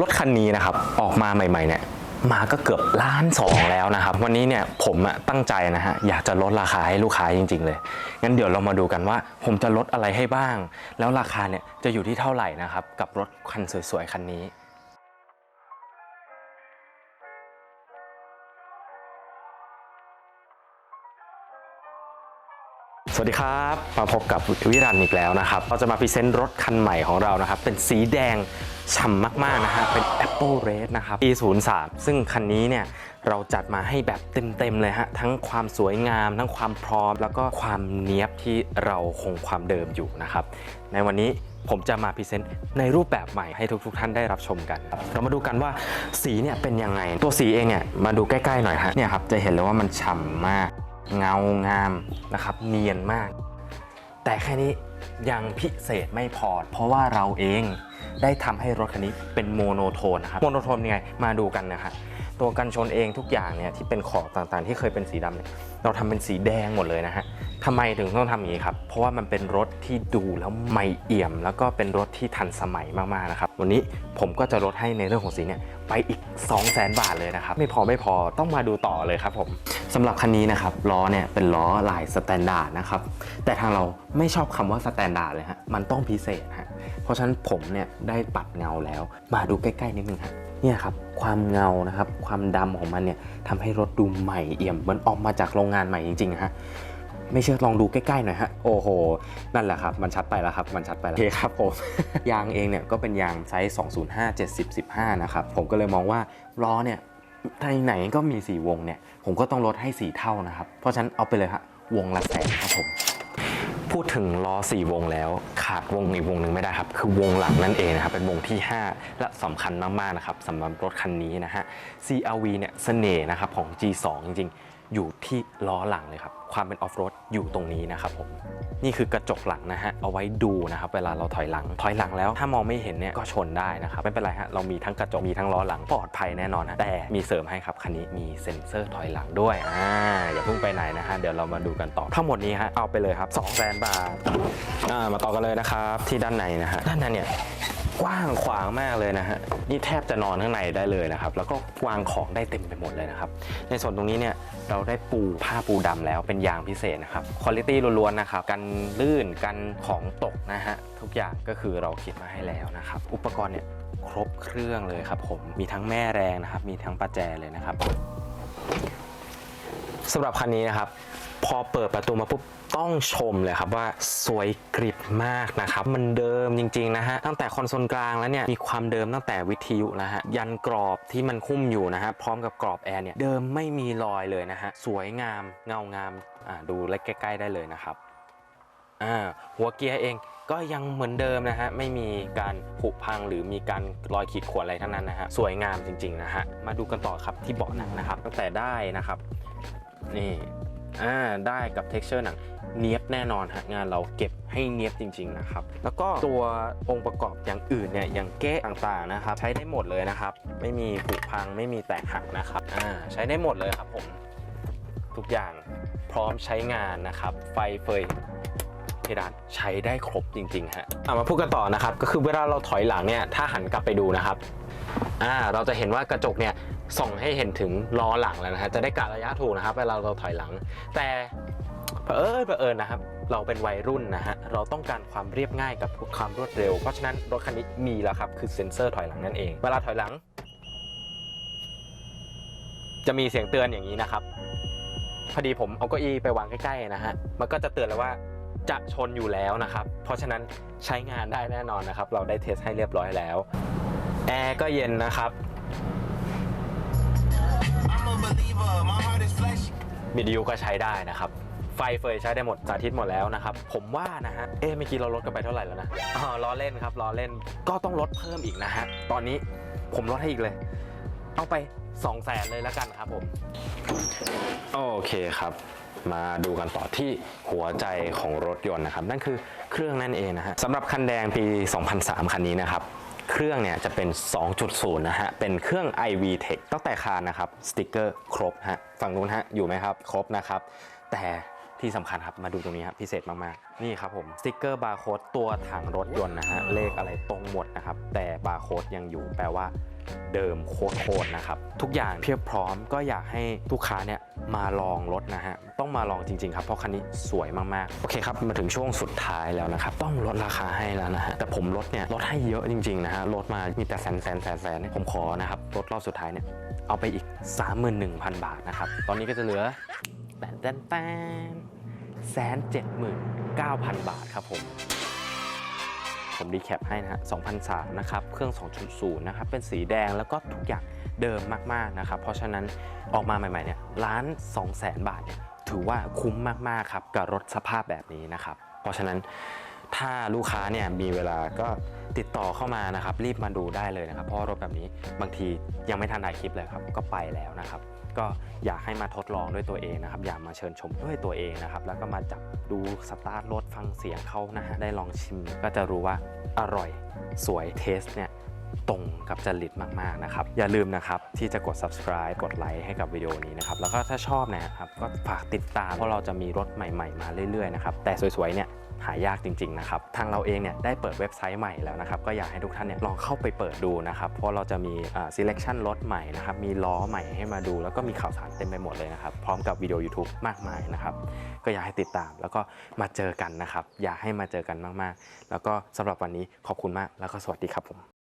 รถคันนี้นะครับออกมาใหม่ๆเนี่ยมาก็เกือบล้านสองแล้วนะครับ วันนี้เนี่ยผมอะตั้งใจนะฮะอยากจะลดราคาให้ลูกค้าจริง ๆ เลย งั้นเดี๋ยวเรามาดูกันว่า ผมจะลดอะไรให้บ้าง แล้วราคาเนี่ยจะอยู่ที่เท่าไหร่นะครับกับรถคันสวยๆคันนี้ สวัสดีครับมาพบกับวิรันอีกแล้วนะครับ เราจะมาพรีเซนต์รถคันใหม่ของเรานะครับ เป็นสีแดงฉ่ำมาก ๆ นะฮะเป็น Apple Red นะครับปี 03 ซึ่งคันนี้เนี่ยเราจัดมาให้แบบเต็ม ๆ เลยฮะ ทั้งความสวยงาม ทั้งความพร้อม แล้วก็ความเนี้ยบที่เราคงความเดิมอยู่นะครับ ในวันนี้ผมจะมาพรีเซนต์ในรูปแบบใหม่ให้ทุกๆท่านได้รับชมกัน เรามาดูกันว่าสีเนี่ยเป็นยังไง ตัวสีเองเนี่ยมาดูใกล้ ๆ หน่อยฮะเนี่ยครับจะเห็นเลยว่ามันฉ่ำมาก เงางามนะครับ เนียนมาก แต่แค่นี้ยังพิเศษไม่พอ เพราะว่าเราเองได้ทำให้รถคันนี้เป็นโมโนโทนนะครับ โมโนโทนยังไง มาดูกันนะครับ ตัวกันชนเองทุกอย่างเนี่ยที่เป็นขอบต่างๆ ที่เคยเป็นสีดำเนี่ยเราทำเป็นสีแดงหมดเลยนะฮะทำไมถึงต้องทำอย่างนี้ครับ เพราะว่ามันเป็นรถที่ดูแล้วใหม่เอี่ยม แล้วก็เป็นรถที่ทันสมัยมากๆนะครับ วันนี้ผมก็จะลดให้ในเรื่องของสีเนี่ยไปอีก 2 0 0 0 0 0บาทเลยนะครับ ไม่พอไม่พอต้องมาดูต่อเลยครับผมสำหรับคันนี้นะครับล้อเนี่ยเป็นล้อลายสแตนดาร์ดนะครับ แต่ทางเราไม่ชอบคำว่าสแตนดาร์ดเลยฮะมันต้องพิเศษฮะเพราะฉะนั้นผมเนี่ยได้ปัดเงาแล้ว มาดูใกล้ๆนิดนึงฮะเนี่ยครับความเงานะครับความดำของมันเนี่ยทำให้รถดูใหม่เอี่ยมเหมือนออกมาจากโรงงานใหม่จริงๆฮะไม่เชื่อลองดูใกล้ๆหน่อยฮะโอ้โห นั่นแหละครับ มันชัดไปแล้วครับ มันชัดไปแล้วโอเคครับผมยางเองเนี่ยก็เป็นยางไซส์ 205 70 15 นะครับ ผมก็เลยมองว่าล้อเนี่ยไหนก็มี 4 วงเนี่ย ผมก็ต้องลดให้ 4 เท่านะครับ เพราะฉะนั้นเอาไปเลยฮะวงละแสนครับผม พูดถึงล้อ 4 วงแล้วขาดวงอีกวงหนึ่งไม่ได้ครับ คือวงหลังนั่นเองนะครับ เป็นวงที่ 5 และสำคัญมาก ๆ นะครับสำหรับรถคันนี้นะฮะ CRV เนี่ยเสน่ห์นะครับของ G2 จริงๆ อยู่ที่ล้อหลังเลยครับ ความเป็นออฟโรดอยู่ตรงนี้นะครับผม นี่คือกระจกหลังนะฮะ เอาไว้ดูนะครับ เวลาเราถอยหลัง ถอยหลังแล้ว ถ้ามองไม่เห็นเนี่ยก็ชนได้นะครับ ไม่เป็นไรฮะ เรามีทั้งกระจก มีทั้งล้อหลัง ปลอดภัยแน่นอนนะ แต่มีเสริมให้ครับ คันนี้มีเซ็นเซอร์ถอยหลังด้วย อ่า อย่าเพิ่งไปไหนนะฮะ เดี๋ยวเรามาดูกันต่อ ทั้งหมดนี้ฮะ เอาไปเลยครับ2 0 0 0 0 0บาท อ่า มาต่อกันเลยนะครับ ที่ด้านในนะฮะ ด้านในเนี่ย กว้างขวางมากเลยนะฮะนี่แทบจะนอนข้างในได้เลยนะครับ แล้วก็วางของได้เต็มไปหมดเลยนะครับ ในส่วนตรงนี้เนี่ยเราได้ปูผ้าปูดำแล้วเป็นยางพิเศษนะครับคุณภาพล้วนๆนะครับกันลื่นกันของตกนะฮะทุกอย่างก็คือเราคิดมาให้แล้วนะครับ อุปกรณ์เนี่ยครบเครื่องเลยครับผมมีทั้งแม่แรงนะครับ มีทั้งประแจเลยนะครับสำหรับคันนี้นะครับ พอเปิดประตูมาปุ๊บต้องชมเลยครับว่าสวยกริบมากนะครับ มันเดิมจริงๆนะฮะตั้งแต่คอนโซลกลางแล้วเนี่ยมีความเดิมตั้งแต่วิทยุนะฮะยันกรอบที่มันคุ้มอยู่นะฮะพร้อมกับกรอบแอร์เนี่ยเดิมไม่มีรอยเลยนะฮะสวยงามเงางามอ่าดูเล็กใกล้ๆได้เลยนะครับอ่าหัวเกียร์เองก็ยังเหมือนเดิมนะฮะไม่มีการผุพังหรือมีการรอยขีดข่วนอะไรทั้งนั้นนะฮะสวยงามจริงๆนะฮะมาดูกันต่อครับที่เบาะหนังนะครับ ตั้งแต่ได้นะครับนี่ อ่าได้กับ texture หนังเนียบแน่นอนฮะงานเราเก็บให้เนียบจริง ๆนะครับ แล้วก็ตัวองค์ประกอบอย่างอื่นเนี่ยอย่างเก้ต่างๆนะครับ ใช้ได้หมดเลยนะครับ ไม่มีผุพังไม่มีแตกหักนะครับอ่าใช้ได้หมดเลยครับผมทุกอย่างพร้อมใช้งานนะครับ ไฟเฟยเพดานใช้ได้ครบจริงๆฮะเอามาพูดกันต่อนะครับ ก็คือเวลาเราถอยหลังเนี่ยถ้าหันกลับไปดูนะครับอ่าเราจะเห็นว่ากระจกเนี่ย ส่องให้เห็นถึงล้อหลังแล้วนะฮะจะได้กะระยะถูกนะครับเวลาเราถอยหลัง แต่เผอิญเผอิญนะครับ เราเป็นวัยรุ่นนะฮะเราต้องการความเรียบง่ายกับความรวดเร็ว เพราะฉะนั้นรถคันนี้มีแล้วครับคือเซ็นเซอร์ถอยหลังนั่นเอง เวลาถอยหลัง จะมีเสียงเตือนอย่างนี้นะครับพอดีผมเอาเก้าอี้ไปวางใกล้ๆนะฮะมันก็จะเตือนเลยว่าจะชนอยู่แล้วนะครับ เพราะฉะนั้นใช้งานได้แน่นอนนะครับ เราได้เทสให้เรียบร้อยแล้วแอร์ก็เย็นนะครับ วิดีโอก็ใช้ได้นะครับ ไฟเฟยใช้ได้หมดสาธิตหมดแล้วนะครับ ผมว่านะฮะ เอ๊ะเมื่อกี้เราลดกันไปเท่าไหร่แล้วนะอ๋อล้อเล่นครับล้อเล่นก็ต้องลดเพิ่มอีกนะฮะ ตอนนี้ผมลดให้อีกเลย เอาไป2 0 0แสนเลยแล้วกันครับผม โอเคครับ มาดูกันต่อที่หัวใจของรถยนต์นะครับ นั่นคือเครื่องนั่นเองนะฮะสำหรับคันแดงปี 2003 คันนี้นะครับ เครื่องเนี่ยจะเป็น 2.0 นะฮะ เป็นเครื่อง iV Tech ตั้งแต่คานนะครับ สติกเกอร์ครบฮะ ฝั่งนู้นฮะ อยู่ไหมครับ ครบนะครับ แต่ที่สำคัญครับ มาดูตรงนี้ครับพิเศษมาก ๆ นี่ครับผม สติกเกอร์บาร์โค้ดตัวถังรถยนต์นะฮะ เลขอะไรตรงหมดนะครับ แต่บาร์โค้ดยังอยู่แปลว่า เดิมโคตรๆนะครับ ทุกอย่างเพียบพร้อมก็อยากให้ลูกค้าเนี่ยมาลองรถนะฮะ ต้องมาลองจริงๆครับ เพราะคันนี้สวยมากๆ โอเคครับ มาถึงช่วงสุดท้ายแล้วนะครับ ต้องลดราคาให้แล้วนะฮะ แต่ผมลดเนี่ยลดให้เยอะจริงๆนะฮะลดมามีแต่แสนแสนแสนแสนผมขอนะครับลดรอบสุดท้ายเนี่ยเอาไปอีก 31,000 บาทนะครับ ตอนนี้ก็จะเหลือแปนแปนแปนแสนเจ็ดหมื่นเก้าพันบาทครับผม ผมดีแคปให้นะฮะ2003นะครับ เครื่อง 2.0 นะครับ เป็นสีแดงแล้วก็ทุกอย่างเดิมมากๆนะครับ เพราะฉะนั้นออกมาใหม่ๆเนี่ยล้าน2แสนบาทเนี่ยถือว่าคุ้มมากๆครับกับรถสภาพแบบนี้นะครับ เพราะฉะนั้นถ้าลูกค้าเนี่ยมีเวลาก็ติดต่อเข้ามานะครับ รีบมาดูได้เลยนะครับ เพราะรถแบบนี้บางทียังไม่ทันถ่ายคลิปเลยครับก็ไปแล้วนะครับ ก็อยากให้มาทดลองด้วยตัวเองนะครับ อยากมาเชิญชมด้วยตัวเองนะครับ แล้วก็มาจับดูสตาร์ทรถฟังเสียงเขานะฮะได้ลองชิม ก็จะรู้ว่าอร่อยสวยเทสเนี่ยตรงกับจริตมาก ๆ นะครับ อย่าลืมนะครับ ที่จะกด subscribe กดไลค์ให้กับวิดีโอนี้นะครับ แล้วก็ถ้าชอบนยนะครับ ก็ฝากติดตามเพราะเราจะมีรถใหม่ ๆ มาเรื่อย ๆ นะครับ แต่สวย ๆ เนี่ย หายากจริงๆนะครับทางเราเองเนี่ยได้เปิดเว็บไซต์ใหม่แล้วนะครับก็อยากให้ทุกท่านเนี่ยลองเข้าไปเปิดดูนะครับเพราะเราจะมีอ่า selection รถใหม่นะครับมีล้อใหม่ให้มาดู แล้วก็มีข่าวสารเต็มไปหมดเลยนะครับพร้อมกับวิดีโอ YouTube มากมายนะครับก็อยากให้ติดตามแล้วก็มาเจอกันนะครับอยากให้มาเจอกันมากๆ แล้วก็สำหรับวันนี้ขอบคุณมากแล้วก็สวัสดีครับผม